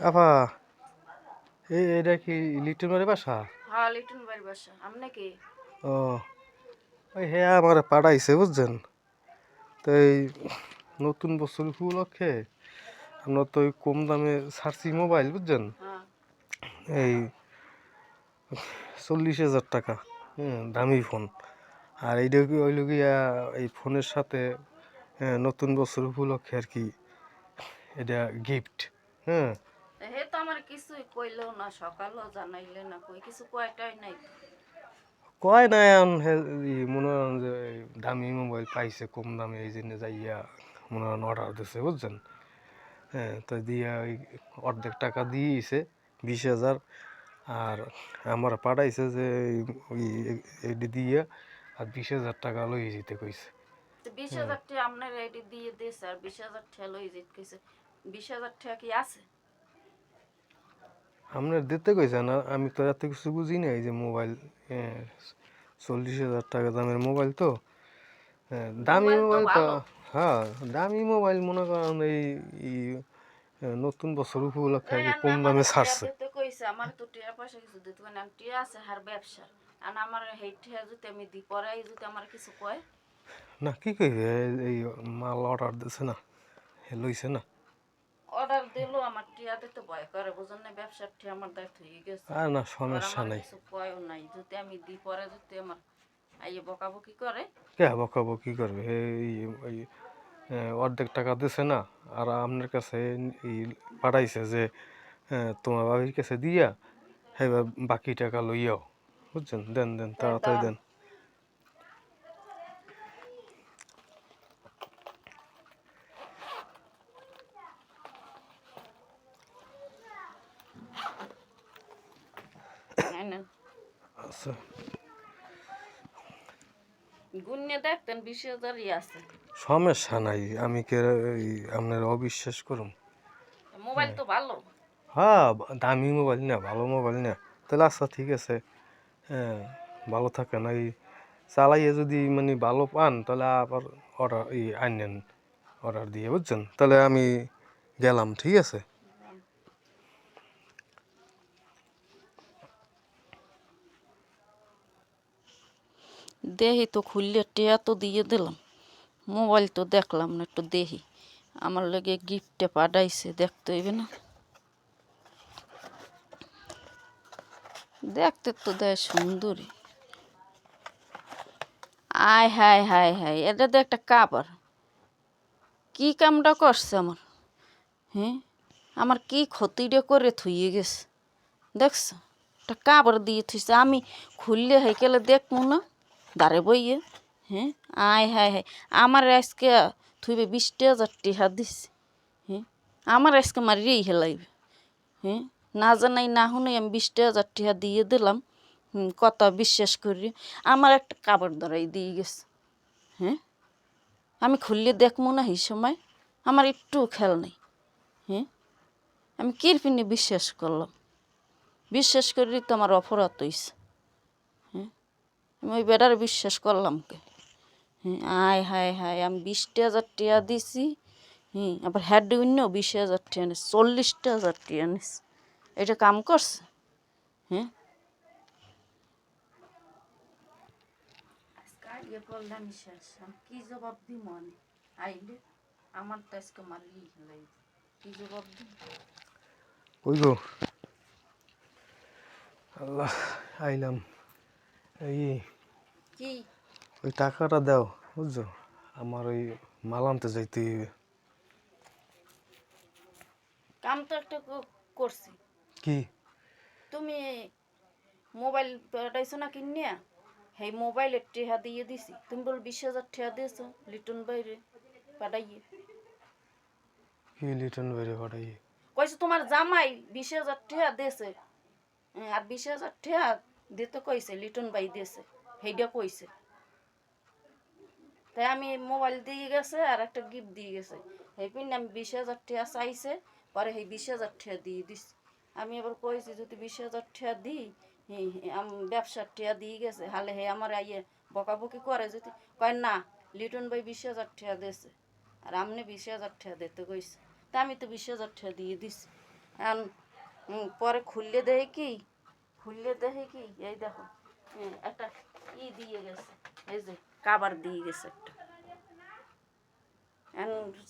আপা এই এটা কি লিটন বাড়ি বাসা? হ্যাঁ লিটন বাড়ির বাসা। আপনি কি? ও ওই হ্যাঁ আমার পাঠাইছে বুঝছেন? তো এই নতুন বছর উপলক্ষে আমরা তো ওই কম দামে ছাড়ছি মোবাইল বুঝছেন? হ্যাঁ। এই চল্লিশ হাজার টাকা হ্যাঁ দামি ফোন। আর এইটা কি ওইল গিয়া এই ফোনের সাথে নতুন বছর উপলক্ষে আর কি এটা গিফট হ্যাঁ আমার কিছুই কইলেও না সকালও জানাইলে না কই কিছু কয়টাই নাই। কয় না এখন মনে করেন যে দামি মোবাইল পাইছে কম দামে এই জন্য যাইয়া মনে করেন অর্ডার দিছে বুঝছেন? হ্যাঁ তো দিয়া ওই অর্ধেক টাকা দিয়েছে বিশ হাজার। আর আমার পাঠাইছে যে ওই এটি দিয়ে আর বিশ হাজার টাকা লই যেতে কইছে। তো বিশ হাজার টাকা আপনার রেডি দিয়ে দিয়েছে আর বিশ হাজার টাকা লই যেতে কইছে। বিশ হাজার টাকা কি আছে? আপনার দিতে কইছে না আমি তো এত কিছু বুঝি না এই যে মোবাইল হ্যাঁ, চল্লিশ হাজার টাকা দামের মোবাইল তো। হ্যাঁ, দামি মোবাইল তো হ্যাঁ দামি মোবাইল মনে করেন এই নতুন বছর উপলক্ষে আর কম দামে ছাড়ছে। কইছে আমার তো টিয়া পয়সা কিছু দিতে না টিয়া আছে ব্যবসা আর আমার যদি আমি দি যদি আমার কিছু কয়। না কি কইবে এই- মাল অর্ডার দিছে না লইছে না। অর্ডার দিলো আমার টিয়া দিতে ভয় করে বুঝুন না? ব্যবসার টিয়া আমার দায়িত্ব হয়ে গেছে। আর না সমস্যা নাই। কিছু কয়ও নাই। যদি আমি দি পরে যদি আমার আইয়ে বকাবকি করে। কে বকাবো কি করবে? এই অর্ধেক টাকা দিছে না আর আপনার কাছে এই পাঠাইছে যে তোমার বাবির কাছে দিয়া হ্যাঁ বাকি টাকা লইয়াও। বুঝছেন? দেন দেন তাড়াতাড়ি দেন নাই না? আচ্ছা গুণে দেখতেন বিশ হাজারই আছে। সমস্যা নাই আমি কে আপনার অবিশ্বাস করুন মোবাইল তো ভালো। হ্যাঁ দামি মোবাইল না ভালো মোবাইল না। তাহলে আচ্ছা ঠিক আছে। হ্যাঁ ভালো থাকেন। এই চালাইয়ে যদি মানে ভালো পান তাহলে আবার অর্ডার ই আনেন। অর্ডার দিয়ে বুঝছেন? তাহলে আমি গেলাম ঠিক আছে? দেহি তো খুললে টিয়া তো দিয়ে দিলাম। মোবাইল তো দেখলাম না, একটু দেহি। আমার লাগে গিফটে পাঠাইছে, দেখতে হইবে না। দেখতে তো দেয় সুন্দরী। আয়, হায় হায় হায়, এটা তো একটা কাপড়। কি কামটা করছে আমার? হ্যাঁ? আমার কি ক্ষতিটা করে থুইয়ে গেছে? দেখছ? একটা কাপড় দিয়ে থুইছে। আমি খুললে হেকেলে দেখব না? দাঁড়ে বইয়ে হ্যাঁ? আয় হায় হায়, আমার আজকে থুইবে বিশটা হাজার টিহা দিছে হ্যাঁ? আমার আজকে মারিয়েই হেলাইবে হ্যাঁ? না জানাই, না শুনে আমি বিশটা হাজার টিহা দিয়ে দিলাম কথা বিশ্বাস করি, আমার একটা কাপড় ধরাই দিয়ে গেছে হ্যাঁ? আমি খুললে দেখব না এই সময় আমার একটু খেয়াল নেই হ্যাঁ? আমি কিরপিনে বিশ্বাস করলাম, বিশ্বাস করি তো আমার অপরাধ হইছে। হ্যাঁ আমি ওই বেটার বিশ্বাস করলাম কে। হ্যাঁ আয় হায় হায় আমি বিশটা হাজার টিয়া দিছি হ্যাঁ আবার হেড অন্য বিশ হাজার টিয়া নিস চল্লিশটা হাজার টিয়া নিস এটা কাম করছে? হ্যাঁ। আজকে আইলে শেষ আমি কি জবাব দিই মনে আইলে আমার তো আজকে মারলি হেলাই কি জবাব দিই ওই গো। আল্লাহ আইলাম। এই কি? ওই টাকাটা দাও বুঝছ? আমার ওই মাল আনতে যাইতে। কাম তো একটা করছি। কি? তুমি মোবাইল পাঠাইছো না কিনিয়া? সেই মোবাইলের টেহা দিয়ে দিছি। তুমি বল বিশ হাজার টেহা দিয়েছ লিটন বাইরে পাঠাইয়ে। কি লিটন বেড়ে পাঠাই কইছে তোমার জামাই বিশ হাজার টেহা দিয়েছে। আর বিশ হাজার টেহা দিতে কইছে লিটন বাই দিয়েছে। সেইটা কইছে। তাই আমি মোবাইল দিয়ে গেছে আর একটা গিফট দিয়ে গেছে। সেই পিন আমি বিশ হাজার টেহা চাইছে, পরে সেই বিশ হাজার টেহা দিয়ে দিছি। আমি এবার কইছি, যদি বিশ হাজার টেহা দিই আম ব্যবসার টেহা দিয়ে গেছে। হালে হে আমার আইয়ে বকাবকি করে যদি, কয় না, লিটন ভাই বিশ হাজার টেহা দিয়েছে আর আমনে বিশ হাজার টেহা দিতে কইছে। তা আমি তো বিশ হাজার টেহা দিয়ে দিছি। এখন পরে খুললে দেখে কি খুললে দেখে কি, এই দেখো একটা ই দিয়ে গেছে। এই যে কাবার দিয়ে গেছে একটা।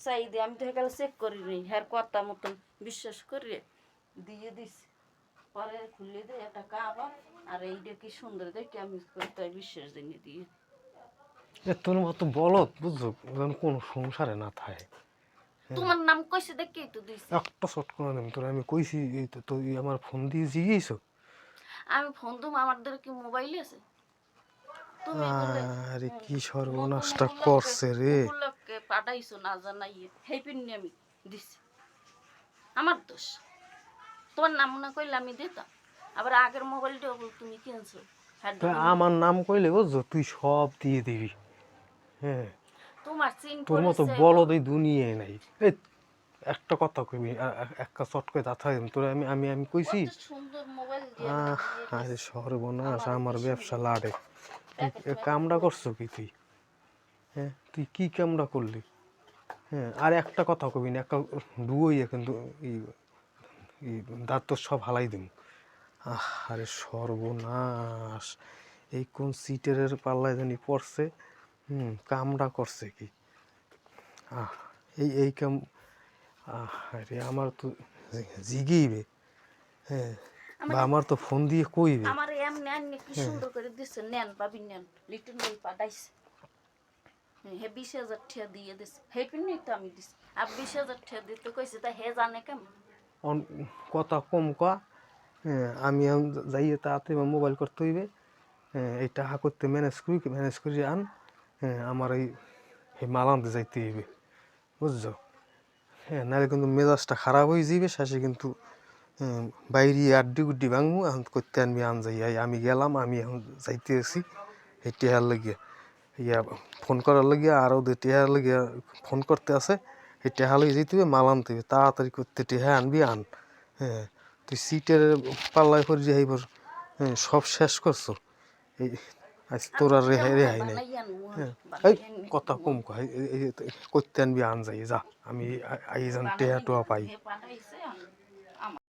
চাই দিয়ে আমি তো চেক করি নি হ্যার কথা মতন বিশ্বাস করে দিয়ে দিছি। পরে খুলে দিয়ে একটা কাবার আর এইটা কি সুন্দর দেখে আমি তাই বিশ্বাস দিয়ে। দিয়ে তোর মতো বলত বুঝছ কোনো সংসারে না থাকে। তোমার নাম কইছে দেখে তো দিছি। একটা শট করে দেন তোর আমি কইছি এই তো তুই আমার ফোন দিয়ে জিগেছ আমি ফোন তো আমাদের কি মোবাইল আছে? আরে কি সর্বনাশটা করছে রে? পাঠাইছো না জানাইয়ে সেই পিন্নি আমি দিছি। আমার দোষ। তোমার নাম না কইলে আমি দিতাম। আবার আগের মোবাইলটা তুমি কিনছো। হ্যাঁ, আমার নাম কইলে বুঝছ তুই সব দিয়ে দিবি। হ্যাঁ। তোমার চিন তোর মতো বলদ এই দুনিয়ায় নাই। এই একটা কথা কইবি একটা চট করে দাঁত তোর আমি আমি আমি কইছি আরে সর্বনাশ আমার ব্যবসা লাড়ে। কামটা করছ কি তুই? হ্যাঁ তুই কি কামটা করলি? হ্যাঁ আর একটা কথা কবি না একটা ডুয়োই কিন্তু দাঁত তো সব হালাই দিম। আহ আরে সর্বনাশ এই কোন সিটের পাল্লায় জানি পড়ছে হুম কামটা করছে কি? আহ এই এই কাম আরে আমার তো জিগেইবে হ্যাঁ বা আমার তো ফোন দিয়ে কইবে। আমার এমনি এমনি কি সুন্দর করে দিচ্ছে নেন নেন। লিটন পাঠাইছে। হে বিশ হাজার দিয়ে দিছে। হে পিন্নি তো আমি দিছি। আর বিশ হাজার দিতে কইছে তা হে জানে কেমন? অন- কথা কম হ্যাঁ, আমি যাইয়ে আমার মোবাইল করতে হইবে। হ্যাঁ, এই টাকা করতে ম্যানেজ করি ম্যানেজ করে আন। হ্যাঁ, আমার এই মাল আনতে যাইতে হইবে। বুঝছ? হ্যাঁ নাহলে কিন্তু মেজাজটা খারাপ হয়ে যাবে শেষে কিন্তু হ্যাঁ, বাইরে আড্ডি গুড্ডি ভাঙবো, এখন করতে আনবি আন যাই। আমি গেলাম, আমি এখন যাইতে আছি এই টেহার লাগিয়ে ইয়া ফোন করার লাগিয়ে আর ওদের টেহার লাগিয়ে ফোন করতে আছে, এই টেহা লগে যেতে হবে, মাল আনতে হবে। তাড়াতাড়ি করতে টেহা আনবি, আন। হ্যাঁ তুই সিটের পাল্লায় করে যে হ্যাঁ সব শেষ করছ। এই আজ তোর আর রেহাই রেহাই নাই। হ্যাঁ এই কথা কম কয়। করতে আনবি, আন যাই, যা। আমি আই যান টেহা টোয়া পাই।